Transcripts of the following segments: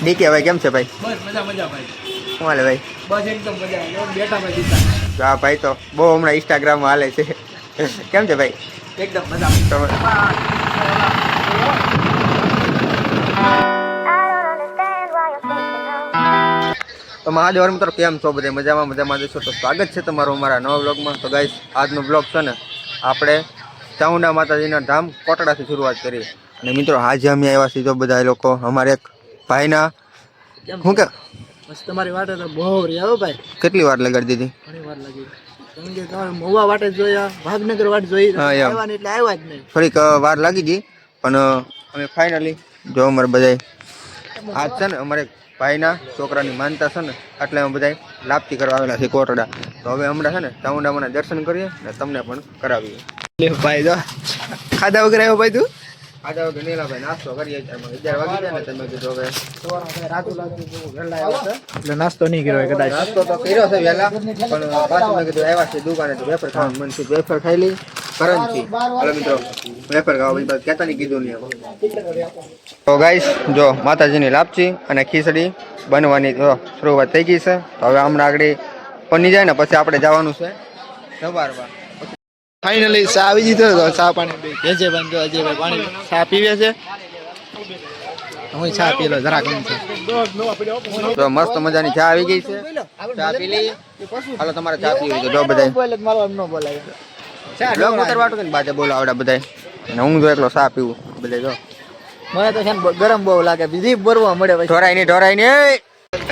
Decay ભાઈ કેમ છે ભાઈ? બસ મજા મજા ભાઈ. શું હાલે ભાઈ? બસ એકદમ મજા બેઠા ભાઈ તો ભાઈ તો બહુ હમણાં ઇન્સ્ટાગ્રામમાં હાલે છે. કેમ છે ભાઈ? એકદમ મજા. તમે તો મહાદેવ મિત્રો કેમ છો બધા? મજામાં મજામાં જશો તો સ્વાગત છે તમારું અમારા નવા બ્લોગમાં તો ગાઈશ આજનો બ્લોગ છે ને આપણે ચામુંડા માતાજીના ધામ કોટડાથી શરૂઆત કરીએ. અને મિત્રો આજે અમે આવ્યા છીએ તો બધા લોકો. અમારે એક ભાઈના? શું કે? બસ તમારી વાટે તો બહુ રહી આવો ભાઈ. કેટલી વાર લગાડી દીધી? ઘણી વાર લાગી. કેમ કે તમારે મહુવા વાટે જોયા ભાગનગર વાટ જોઈ આવ્યા એટલે આવ્યા જ નહીં. થોડીક વાર લાગી ગઈ પણ અમે ફાઇનલી જો અમારે બધાય આજ છે ને અમારે ભાઈના છોકરાની માનતા છે ને એટલે અમે બધા લાપતી કરવા આવેલા છે કોટડા. તો હવે હમણાં છે ને ચામુંડામાના દર્શન કરીએ ને તમને પણ કરાવીએ. ભાઈ જો. ખાધા વગર આવ્યો ભાઈ તું? ખાધા વગર નીલા ભાઈ નાસ્તો કરીએ અગિયાર વાગી જાય ને તમે કીધું હવે. એટલે નાસ્તો નહીં કર્યો કદાચ. નાસ્તો તો કર્યો છે વહેલા પણ પાછું મેં કીધું આવ્યા છે દુકાને તો વેફર ખાવાનું મન થયું વેફર ખાઈ લઈ? હાલો મિત્રો વેફર ખાવા પછી કહેતા નહીં કીધું નહીં તો ગાઈસ જો માતાજીની લાપચી અને ખીચડી બનવાની તો શરૂઆત થઈ ગઈ છે. તો હવે હમણાં આગળ બની જાય ને પછી આપણે જવાનું છે. સવારમાં. ફાઇનલી ચા આવી જીતો તો ચા પાણી પી. જે બંધો અજયભાઈ પાણી ચા પીવે છે. હું ચા પીલો જરાક તો મસ્ત મજાની ચા આવી ગઈ છે. ચા પી લઈએ. હાલો તમારે ચા પીવી હોય તો જો બધા બ્લોગ ઉતારવાટું કે ને બાજે બોલો આવડા બધા અને હું જો એકલો ચા પીવું. બધા જો. મને તો છે ને ગરમ બહુ લાગે. બીજી ભરવા મળે પછી. ઢોરાઈ નહીં ઢોરાય નહીં.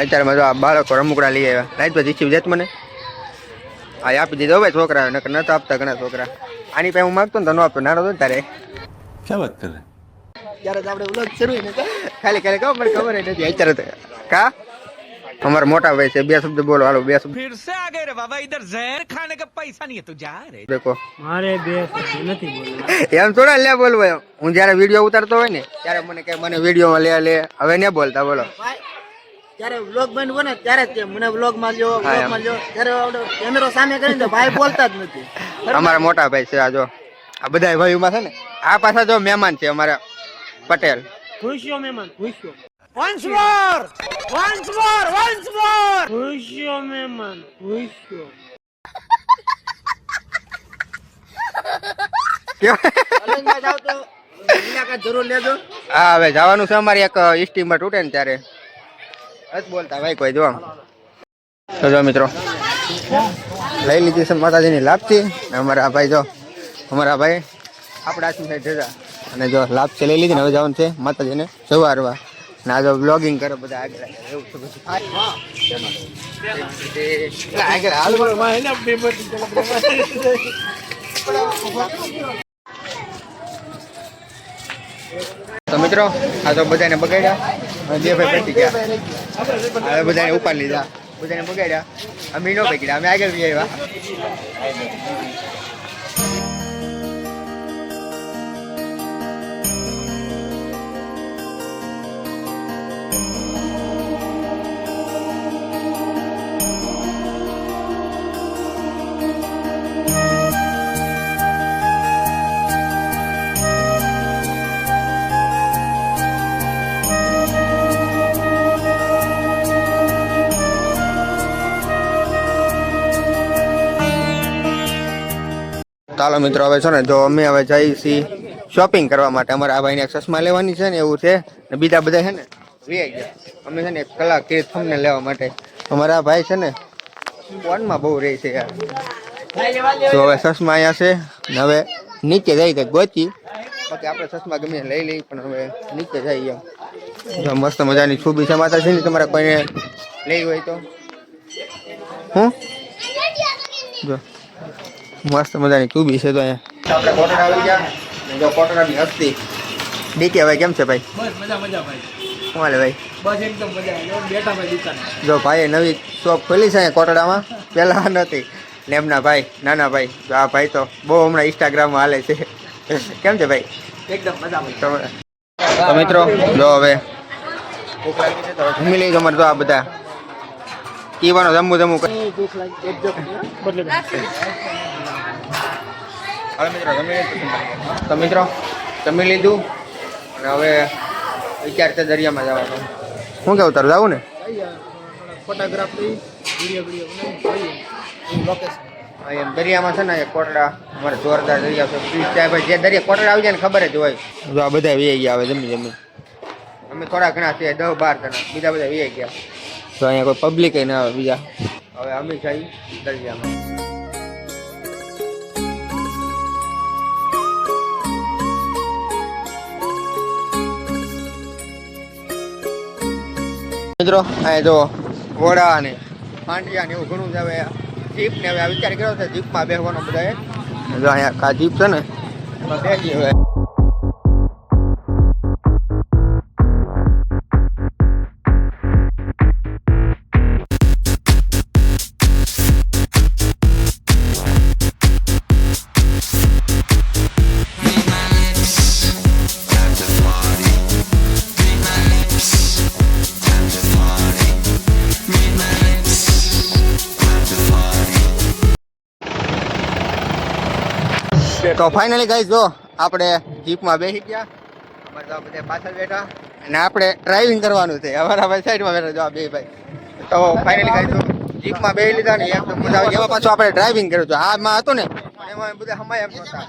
અત્યારે મજા બાળકો રમકડા લઈ આવ્યા. લાઈટ પછી જીચી દેત મને. હા આપી દીધો ભાઈ છોકરા નકર નતા આપતા ઘણા છોકરા. આની પાસે હું માગતો ને આપતો નાનો તો તારે. ક્યાં વાત કરે? ત્યારે આપણે ઉલટ શરૂ ને ખાલી ખાલી કહો મને ખબર નથી અત્યારે તો. કા? અમારા મોટા ભાઈ છે બે શબ્દ બોલો હાલો બે શબ્દ. ફિર સે આ ગયે રે બાબા ઇધર ઝહેર ખાને કા પૈસા નહીં તો જા રે. દેખો. મારે બે શબ્દ નથી બોલવા એમ થોડા લે બોલવા હું જ્યારે વિડિયો ઉતારતો હોય ને ત્યારે મને કે મને વિડિયોમાં લે લે. હવે ને બોલતા બોલો. ત્યારે વ્લોગ બંધ બને ત્યારે જ મને વ્લોગમાં લ્યો વ્લોગમાં લ્યો. ત્યારે કેમેરો સામે કરીને ભાઈ બોલતા જ નથી. અમારા મોટા ભાઈ છે આ જો આ બધા ભાઈઓમાં છે ને આ પાછા જો મહેમાન છે અમારા પટેલ. ખુશીઓ મહેમાન? ખુશીઓ once more once more once more ખુશીઓ મહેમાન? ખુશીઓ કેવા જરૂર લેજો. હા હવે જવાનું છે અમારી એક ઇસ્ટીમાં તૂટે ને ત્યારે. જ બોલતા ભાઈ કોઈ જોવા તો જો મિત્રો લઈ લીધી છે માતાજીની લાપસી. અમારા ભાઈ જો અમારા ભાઈ આપણા સાઈડ જતા અને જો લાપસી લઈ લીધી ને હવે જવાનું છે માતાજીને જવારવા ને આ જો બ્લોગિંગ કરે બધા આગળ. એવું છે બધું. આગળ હાલવાનું તો મિત્રો આ તો બધાને બગાડ્યા. ભાઈ પતી ગયા. હવે બધાને ઉપાડી લીધા. બધાને બગાડ્યા. અમે નો પકડ્યા અમે આગળ બી આવ્યા. ચાલો મિત્રો, હવે છે ને જો અમે હવે જઈ છીએ શોપિંગ કરવા માટે. અમારે આ ભાઈને ચશ્મા લેવાની છે ને એવું છે. ને બીજા બધા છે ને વીઆઈ ગયા. અમે છે ને એક કલાક કે થમને લેવા માટે. અમારા ભાઈ છે ને ફોનમાં બહુ રહે છે યાર. તો હવે ચશ્મા અહીંયા છે. ને હવે નીચે જઈ કંઈક ગોચી. બાકી આપણે ચશ્મા ગમે લઈ લઈ પણ હવે નીચે જઈ એમ. મસ્ત મજાની છૂબી છે ને તમારે કોઈને લેવી હોય તો? હું? જો. મસ્ત મજાની ચૂબી છે તો અહીંયા. આપણે કોટડા આવી ગયા. ને જો કોટડાની હસ્તી ડીકે ભાઈ કેમ છે ભાઈ? બસ મજા મજા ભાઈ. હાલે ભાઈ? બસ એકદમ મજા. બેઠા ભાઈ દુકાન. જો ભાઈએ નવી શોપ ખોલી છે કોટડામાં. પહેલાં નથી. ને એમના ભાઈ નાના ભાઈ. આ ભાઈ તો બહુ હમણાં ઇન્સ્ટાગ્રામમાં હાલે છે. કેમ છે ભાઈ? એકદમ મજા તો મિત્રો જો હવે ભૂખ લાગી તો લઈ તમારે તો આ બધા. કીવાનો જમવું જમવું કરી ભૂખ લાગી એક બદલે હવે મિત્રો જમી લીધું તો મિત્રો જમી લીધું અને હવે વિચાર છે દરિયામાં જવાનો. શું કેવું તારું જવું ને? ફોટોગ્રાફી વીડિયો એમ દરિયામાં છે ને કોટડા અમારે જોરદાર દરિયા છે. જાય ભાઈ જે દરિયા કોટડા આવી જાય ને ખબર જ હોય. જો આ બધા વી ગયા હવે જમી જમી અમે થોડા ઘણા છે દસ બાર જણા બીજા બધા વી ગયા. તો અહીંયા કોઈ પબ્લિક ના આવે બીજા. હવે અમે જઈ દરિયામાં. મિત્રો અહીંયા જો ઘોડા ને પાંડિયા ને એવું ઘણું જ હવે જીપ ને હવે વિચાર કર્યો છે, જીપમાં બેસવાનો બધાએ. જો અહીંયા કા જીપ છે ને, એમાં બેસી હવે. તો ફાઇનલી ગાઈસ જો આપણે જીપમાં બેસી ગયા. અમારે બધા પાછળ બેઠા. અને આપણે ડ્રાઇવિંગ કરવાનું છે. અમારા ભાઈ સાઈડમાં બેઠા જો બે ભાઈ. તો ફાઇનલી ગાઈસ જો જીપમાં બેસી લીધા ને એકદમ મજા આવી એમાં પાછું આપણે ડ્રાઇવિંગ કર્યું હતું આમાં હતું ને. એમાં બધા હમાય એમ નતા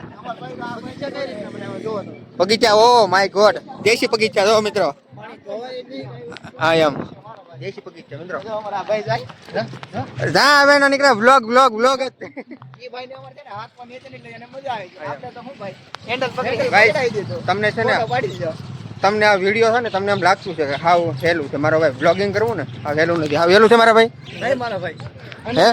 બગીચા, ઓ માય ગોડ. દેશી બગીચા, જો મિત્રો. હા, એમ. દેશી બગીચા મિત્રો. અમારા ભાઈ જાય. જા હવે ના નીકળે. વ્લોગ વ્લોગ વ્લોગ જ. એ ભાઈને અમારે છે ને હાથમાં નીચે નીકળી અને મજા આવી ગઈ. આપણે તો શું ભાઈ? હેન્ડલ પકડી Guys, તમને છે ને પાડી તમને આ વીડિયો છે ને તમને એમ લાગતું છે કે હાવ સહેલું છે. મારો ભાઈ બ્લોગિંગ કરવું ને આ સહેલું નથી. હાવ સહેલું છે મારા ભાઈ? નહીં મારા ભાઈ. અને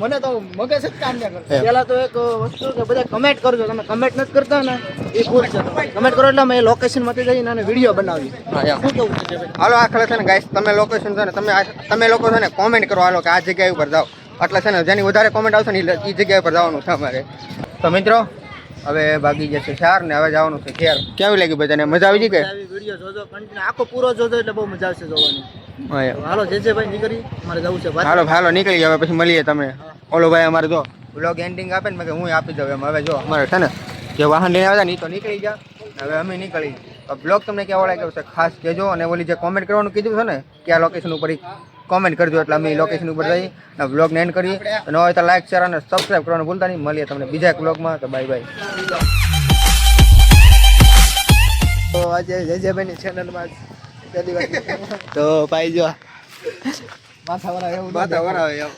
મને તો મગજ જ કામ ન કરે. પેલા તો એક વસ્તુ કે બધા કમેન્ટ કરજો. તમે કમેન્ટ નથી કરતા ને એ ભૂલ છે. કમેન્ટ કરો એટલે અમે લોકેશનમાંથી જઈને અને વીડિયો બનાવી શું કેવું છે હાલો આ ખરે છે ને ગાઈસ તમે લોકેશન છે ને તમે તમે લોકો છે ને કોમેન્ટ કરો. હાલો કે આ જગ્યા ઉપર જાઓ. એટલે છે ને જેની વધારે કોમેન્ટ આવશે ને એ જગ્યા ઉપર જવાનું છે અમારે. તો મિત્રો હવે ભાગી જશે ચાર ને હવે જવાનું છે ઘેર. કેવી લાગી બધાને? મજા આવી ગઈ કે? વીડિયો જોજો કન્ટિન્યુ આખો પૂરો જોજો એટલે બહુ મજા આવશે જોવાની. હાલો જે જે ભાઈ નીકળી મારે જવું છે હાલો હાલો નીકળી હવે પછી મળીએ તમે. ઓલો ભાઈ અમારે જો. બ્લોગ એન્ડિંગ આપે ને મેં હું આપી દઉં એમ. હવે જો અમારે છે ને જે વાહન લઈને આવ્યા ને એ તો નીકળી ગયા. હવે અમે નીકળી. બ્લોગ તમને કેવો લાગ્યો છે? ખાસ કહેજો અને ઓલી જે કોમેન્ટ કરવાનું કીધું છે ને કે આ લોકેશન ઉપર કોમેન્ટ કરજો એટલે અમે લોકેશન ઉપર જઈ અને બ્લોગને એન્ડ કરીએ. ન હોય તો લાઈક શેર અને સબસ્ક્રાઈબ કરવાનું ભૂલતા નહીં. મળીએ તમને બીજા એક બ્લોગમાં તો બાય બાય તો આજે જયજયભાઈ ની ચેનલમાં પહેલી વાર. તો ભાઈ જો. માથા વરાવે એવું વાતાવરણ